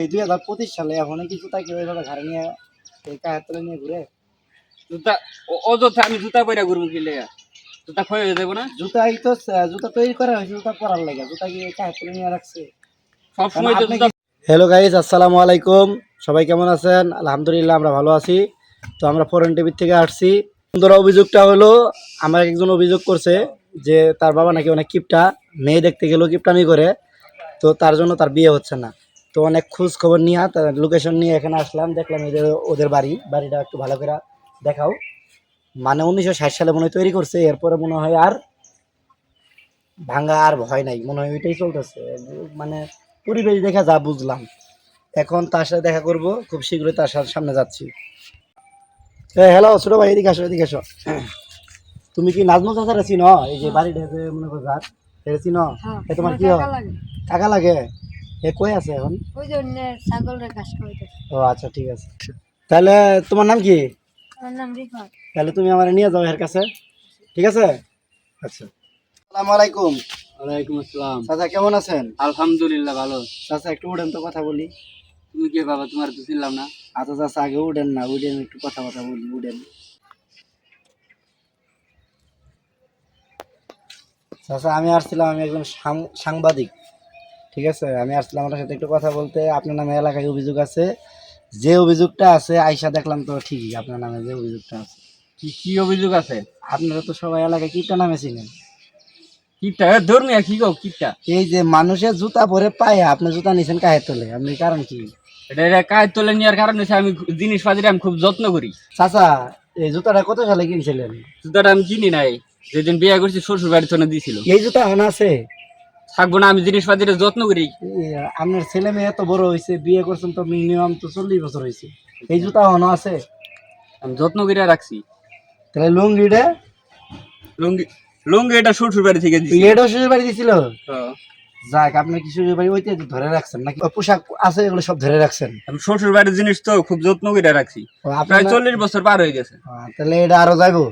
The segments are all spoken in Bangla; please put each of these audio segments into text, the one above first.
এই দুই হাজার পঁচিশ সালে এখন কি জুতা কেউ এভাবে ঘাড়ে নিয়ে এই কায়ের নিয়ে ঘুরে? জুতা অযথা আমি জুতা পরে ঘুরবো কি লেগা? জুতা ক্ষয় হয়ে যাব না? জুতাই তো জুতা তৈরি করা হয়েছে জুতা পরার লাগে জুতা কি এই কায়ের নিয়ে রাখছে? সব সময় তো জুতা হ্যালো গাইজ আসসালামু আলাইকুম। সবাই কেমন আছেন? আলহামদুলিল্লাহ আমরা ভালো আছি। তো আমরা ফরেন টিভির থেকে আসছি। সুন্দর অভিযোগটা হলো আমার একজন অভিযোগ করছে যে তার বাবা নাকি অনেক কিপটা মেয়ে দেখতে গেলেও কিপটামি করে তো তার জন্য তার বিয়ে হচ্ছে না। তো অনেক খোঁজ খবর নিয়ে তার লোকেশন নিয়ে এখানে আসলাম দেখলাম এদের ওদের বাড়ি বাড়িটা একটু ভালো করে দেখাও। মানে উনিশশো ষাট সালে মনে হয় তৈরি করছে এরপরে মনে হয় আর ভাঙা আর ভয় নাই মনে হয় ওইটাই চলতেছে। মানে পরিবেশ দেখা যা বুঝলাম। এখন তার সাথে দেখা করব খুব শীঘ্রই তার সাথে সামনে যাচ্ছি। হ্যাঁ হ্যালো ছোট ভাই এদিকে আসো এদিকে আসো। তুমি কি নাজমুল চাচারা চিনো? এই যে বাড়িটা মনে করো যার চিনো? এ তোমার কি হয়? টাকা লাগে? এ কই আছে এখন? ওই জন্য ছাগলের ও আচ্ছা ঠিক আছে। তাহলে তোমার নাম কি? আমার নাম রিফাত। তাহলে তুমি আমার নিয়ে যাও এর কাছে। ঠিক আছে? আচ্ছা। আসসালামু আলাইকুম। ওয়ালাইকুম আসসালাম। চাচা কেমন আছেন? আলহামদুলিল্লাহ ভালো। চাচা একটু উঠেন তো কথা বলি। তুমি কে বাবা? তোমার তো চিনলাম না। আচ্ছা চাচা আগে উঠেন না উঠেন একটু কথা কথা বলি উঠেন। চাচা আমি আসছিলাম আমি একজন সাংবাদিক। ঠিক আছে? আমি আসছিলাম আপনার সাথে একটু কথা বলতে। আপনার নামে এলাকায় অভিযোগ আছে। যে অভিযোগটা আছে আইসা দেখলাম তো ঠিকই আপনার নামে যে অভিযোগটা আছে। কি কি অভিযোগ আছে? আপনারা তো সবাই এলাকায় কিপটা নামে চিনেন। কিপটা? ধর্মিয়া কি গো কিপটা? এই যে মানুষের জুতা পরে পায়ে আপনি জুতা নিছেন কাহে তোলে আপনি কারণ কি? এটা এটা কাজ তোলে নেওয়ার কারণ হচ্ছে আমি জিনিস পাতি আমি খুব যত্ন করি। চাচা এই জুতাটা কত সালে কিনছিলেন? জুতাটা আমি কিনি নাই। যেদিন বিয়ে করছি শ্বশুর বাড়ির থেকে দিছিল। এই জুতা এখন আছে? থাকব না আমি জিনিসপাতির যত্ন করি। আপনার ছেলে মেয়ে এত বড় হয়েছে বিয়ে করছেন তো মিনিমাম তো চল্লিশ বছর হয়েছে এই জুতা আছে? আমি যত্ন করে রাখছি। তাহলে লুঙ্গিটা লুঙ্গি লুঙ্গি এটা শ্বশুর বাড়ি থেকে দিছি। এটাও শ্বশুর বাড়ি দিছিল? হ্যাঁ। যাক আপনার কি শ্বশুর বাড়ি ওইতে ধরে রাখছেন নাকি? পোশাক আছে এগুলো সব ধরে রাখছেন? আমি শ্বশুর বাড়ির জিনিস তো খুব যত্ন করে রাখছি। আপনার প্রায় চল্লিশ বছর পার হয়ে গেছে। তাহলে এটা আরও যাইবো।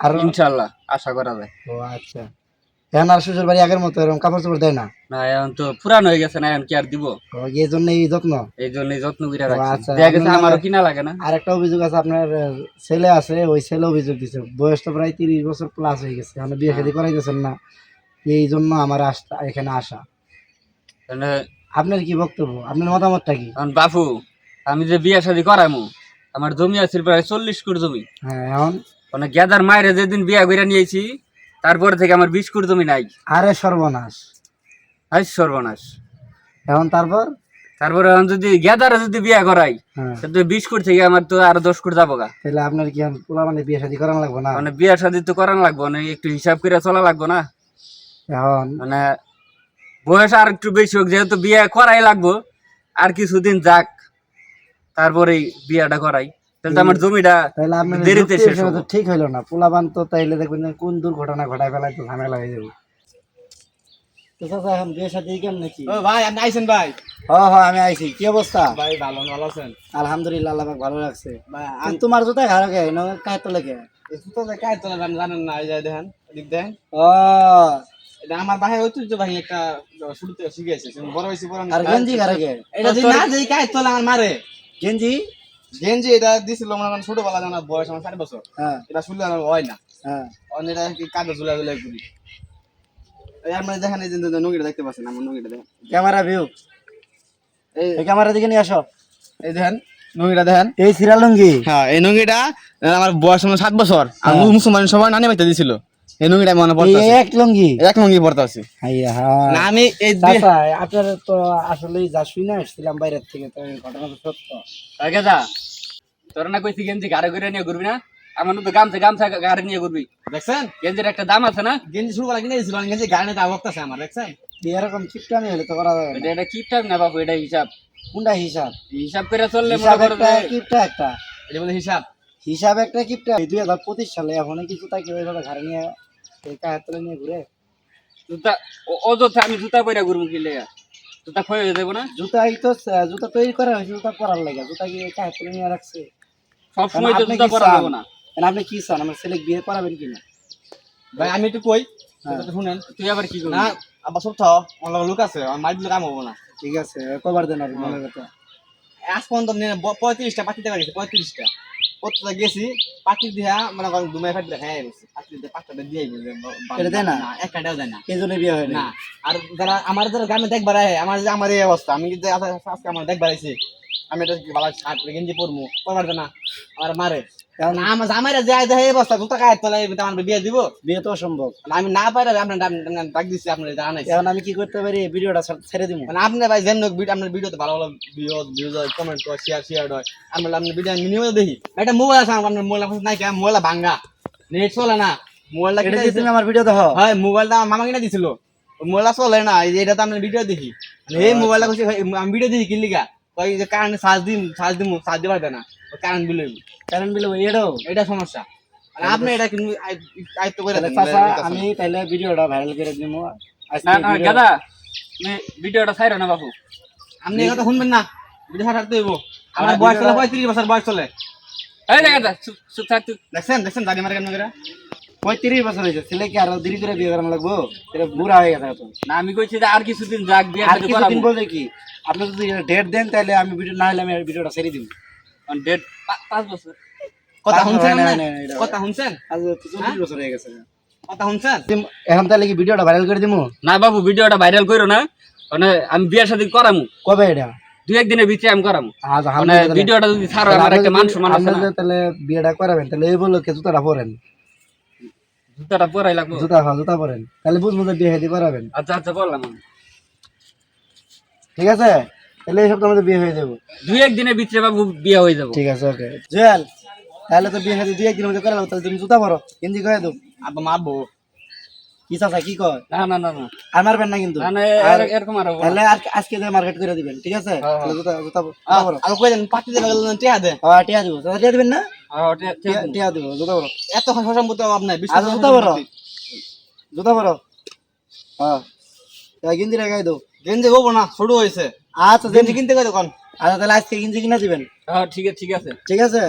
আরও ইনশাল্লাহ আশা করা যায়। ও আচ্ছা। এখন আর শ্বশুর বাড়ি আগের মতো এরকম কাপড় চোপড় দেয় না। না এখন তো পুরান হয়ে গেছে না এখন কি আর দিব? এই জন্য এই যত্ন। এই জন্য যত্ন করে রাখছি। আচ্ছা, দেখা গেছে আপনার আমারও কিনা লাগে না। আর একটা অভিযোগ আছে আপনার ছেলে আছে ওই ছেলে অভিযোগ দিছে। বয়স তো প্রায় তিরিশ বছর প্লাস হয়ে গেছে আপনি বিয়ে শাদী করাইতেছেন না। এই জন্য আমার আসা এখানে আসা। আপনার কি বক্তব্য? আপনার মতামতটা কি? বাপু আমি যে বিয়ে শাদি করামু আমার জমি আছে প্রায় চল্লিশ কোটি জমি। হ্যাঁ এখন? মানে গেদার মায়ের যেদিন বিয়া করে নিয়েছি তারপরে থেকে আমার বিশ কোটি জমি নাই। আরে সর্বনাশ। হাই সর্বনাশ। এখন তারপর? তারপরে এখন যদি গেদারে যদি বিয়া করাই হ্যাঁ। তাহলে বিশ কোটি থেকে আমার তো আরও দশ কোটি যাব তাহলে আপনার কি পোলা মানে বিয়ে শাদী করানো লাগবে না? মানে বিয়া শাদি তো করান লাগবো না একটু হিসাব করে চলা লাগবো না। এখন? মানে বয়স আর একটু বেশি হোক যেহেতু বিয়ে করাই লাগবো আর কিছুদিন যাক তারপরেই বিয়াটা করাই। তাহলে আমার জমিটা তাহলে আপনার এই দেরিতে শেষ হিসেবে ঠিক হইল না পোলাবান তো তাইলে দেখবেন কোন দুর্ঘটনা ঘটায় ফেলায় তো ঝামেলা হয়ে যাবে। তো চাচা এখন বিয়ে শাদী কেমন নাকি ও ভাই আপনি আইছেন ভাই? হ্যাঁ হ্যাঁ আমি আইছি। কি অবস্থা? ভাই ভালো ভালো আছেন? আলহামদুলিল্লাহ আল্লাহ ভালো লাগছে ভাই আর তোমার জুতা ঘাড়ে গে না কায় তো লেগে এই যে কাজ তোলা জানেন জানেন না এই যে দেখেন ও। এটা আমার ভাই ঐতিহ্য ভাই একটা শুরুতে শিখেছে বড় হয়েছে বড় আর গেঞ্জি এটা না যে আমার মারে। গেঞ্জি? গেঞ্জি এটা দিছিল মনে করেন ছোটবেলা জানা বয়স আমার চার বছর হ্যাঁ। এটা শুনলে হয় না। হ্যাঁ। অন্য এটা কি ঝুলা ঝুলা করি। আপনার দেখেন এই যে নঙ্গিটা দেখতে পাচ্ছেন আমার নঙ্গিটা দেখেন। Camera view. এই ক্যামেরা দিকে নিয়ে আসো। এই দেখেন নঙ্গিটা দেখেন। এই সিরা লুঙ্গি হ্যাঁ এই নঙ্গিটা আমার বয়স আমার সাত বছর। আর মুসলমান সবাই নানি বাইতে দিছিল। এই মনে এই পড়তেছে? এক লুঙ্গি? এক নঙ্গি পড়তে আছে না আমি এই চাচা আপনার তো আসলে যা শুই না এসেছিলাম বাইরের থেকে তো ঘটনা তো সত্য। গেদা তোর না কইছি গেঞ্জি গাড়ি করে নিয়ে ঘুরবি না? আমার তো গামছা গামছা গাড়ি নিয়ে ঘুরবি। দেখছেন? গেঞ্জির একটা দাম আছে না? গেঞ্জি শুরু করা কিনে দিয়েছিল গেঞ্জি গাড়ি আমার দেখছেন? এরকম চিপটামি হলে তো করা যাবে এটা না। এটা কি না বাবু এটা হিসাব। কোনটা হিসাব? হিসাব করে চললে মনে করো একটা কিপটা একটা। এটা বলে হিসাব। হিসাব একটা কিপটা। দুই হাজার পঁচিশ সালে এখন কি জুতা কেউ এভাবে ঘাড়ে নিয়ে এই কায়ের তলে নিয়ে ঘুরে। জুতা অযথা আমি জুতা পরে ঘুরবো কি লেগা? জুতা ক্ষয় হয়ে যাব না? জুতাই তো জুতা তৈরি করা হয়েছে জুতা পরার লাগে। জুতা কি এই কায়ের তলে নিয়ে রাখছে? সব সময় তো জুতা কি পরা চান? যাব না। আপনি কি চান? আমার ছেলে বিয়ে করাবেন কিনা? ভাই আমি একটু কই হ্যাঁ। শুনেন। তুই আবার কি করবি? না আবার সব থাও অনেক লোক আছে আমার মাইক দিলে কাম হব না। ঠিক আছে কবার দেন আর মনের কথা। আজ পর্যন্ত পঁয়ত্রিশটা পাতি দেখা গেছে পঁয়ত্রিশটা। প্রত্যেকটা গেছি পাখি দিয়া মানে করেন দুমাই ফাটি দেখা গেছে। পাখি দিয়ে পাঁচটা দিয়ে এটা দেয় না? একটাও দেয় না। এই জন্য বিয়ে হয় না আর যারা আমার যারা গ্রামে দেখবার আয় আমার যে আমার এই অবস্থা আমি কিন্তু আজকে আমার দেখবার আইছি। আমি এটা ভালো গেঞ্জি পরমু পরবার না আমার মারে। কারণ আমার দেখে আমার বিয়ে দিব। বিয়ে তো অসম্ভব। মানে আমি না পারে আপনার ডাক দিচ্ছি আপনার জানাইছি এখন আমি কি করতে পারি? ভিডিওটা ছা- ছেড়ে দিব মানে আপনি ভাই যেন ভিডিও আপনার ভিডিওতে ভালো ভালো ভিউ ভিউজ হয় কমেন্ট হয় শেয়ার শেয়ার হয়। আমরা আপনার ভিডিও মিনিমাম দেখি। একটা মোবাইল আছে আমার আপনার মোবাইল নাই কেন মোবাইল ভাঙ্গা। নেট চলে না। মোবাইলটা এটা কিনে দিয়ে আমার ভিডিও দেখো হয় মোবাইলটা আমার মামা কিনে দিছিল। মোবাইলটা চলে না এই এটা তো ভিডিও দেখি। মানে এই মোবাইলটা ভাই, আমি ভিডিও দেখি কি লিগা কই যে কারেন্ট চার্জ দিম চার্জ দিমু চার্জ দিবার না। কারেন্ট বিল হইব। কারণ বিলে এটাও এটা সমস্যা। মানে আপনি এটা কিন্তু আয়- আয়ত্ত করে আমি তাহলে ভিডিওটা ভাইরাল করে দিব আজকে না না video- ভিডিওটা ছাইরো না বাবু আপনি এই কথা শুনবেন না। ভিডিও ছাড়তে হইব। আমার বয়স চলে পঁয়ত্রিশ বছর বয়স চলে। এই যে গাদা চুপ থাক তুই দেখছেন দেখছেন দাদি মারে কেন করে? পঁয়ত্রিশ বছর হয়েছে ছেলে কি আরও দেরি করে বিয়ে করানো লাগবো? এটা বুড়া হয়ে গেছে এখন। না আমি কইছি যে আর কিছুদিন যাক বিয়ে আর কিছুদিন বলতে কি? আপনি যদি ডেট দেন তাহলে আমি ভিডিও না হলে আমি ভিডিওটা ছেড়ে দিব ডেট পাঁচ বছর। কথা শুনছেন? হয়? হয় এটা- কথা শুনছেন? চল্লিশ বছর হয়ে গেছে। কথা শুনছেন? এখন তাহলে কি ভিডিওটা ভাইরাল করে দিব না বাবু ভিডিওটা ভাইরাল করো না। মানে আমি করামু। কবে এটা? দুই একদিনের ভিতরে আমি করামু। আজ মানে ভিডিওটা যদি ছাড়ো তাহলে আমার একটা আপনি মান সম্মান আছে না। তাহলে বিয়েটা করাবেন তাহলে এই কে জুতাটা পরেন? জুতাটা পরাই লাগবো। জুতা হ্যাঁ জুতা পরেন। তাহলে বুঝব যে বিয়ে হাইতে করাবেন। আচ্ছা আচ্ছা বললাম ঠিক আছে? তাহলে এই সপ্তাহের মধ্যে বিয়ে হয়ে যাব। দুই একদিনের ভিতরে বাবু বিয়ে হয়ে যাব। ঠিক আছে ওকে। জুয়েল তাহলে তো বিয়ে দুই একদিনের মধ্যে করাবো তাহলে তুমি জুতা পরো হিন্দি কয়ে দেবো আব্বা মারবো কি চাচা কি কয়? না না না না। আর মারবেন না কিন্তু। এরকম আর তাহলে আর আজকে যে মার্কেট করে দিবেন ঠিক আছে? হ্যাঁ, তাহলে জুতা জুতা পরো আর কই দেন পাতি গেল টিয়া দে। হ্যাঁ টিয়া দিব। চাচা টিয়া দিবেন না? হ্যাঁ, টিয়া। দিব। জুতা পরো। এত সম্পত্তি নাই আচ্ছা জুতা পরো। জুতা পরো। হ্যাঁ। গিন্দি রেখাই দাও। গেঞ্জি হব না ছোট হয়েছে। আচ্ছা গেঞ্জি কিনতে কই দোকান? আচ্ছা তাহলে আজকে গিঞ্জি কিনা দিবেন। হ্যাঁ ঠিক আছে ঠিক আছে। ঠিক আছে?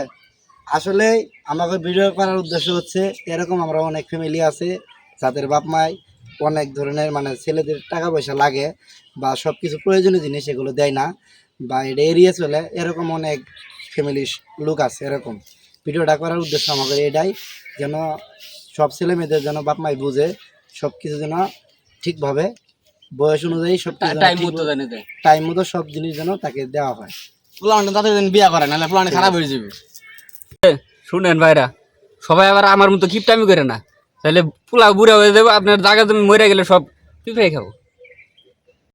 আসলে আমাকে ভিডিও করার উদ্দেশ্য হচ্ছে এরকম আমরা অনেক ফ্যামিলি আছে যাদের বাপ মাই অনেক ধরনের মানে ছেলেদের টাকা পয়সা লাগে বা সব কিছু প্রয়োজনীয় জিনিস এগুলো দেয় না বা এটা এড়িয়ে চলে এরকম অনেক ফ্যামিলি লোক আছে এরকম। ভিডিওটা করার উদ্দেশ্য আমাদের এটাই যেন সব ছেলে মেয়েদের যেন বাপ মাই বুঝে সব কিছু যেন ঠিকভাবে বয়স অনুযায়ী সব টাইম মতো জানে দেয় টাইম মতো সব জিনিস যেন তাকে দেওয়া হয়। প্লান তাদের বিয়া করে নাহলে প্লান খারাপ হয়ে যাবে। শুনেন ভাইরা সবাই আবার আমার মতো কিপটামি করে না। তাহলে পোলা বুড়া হয়ে যাবে আপনার জায়গা তুমি মরে গেলে সব পিঁপড়ে খাব।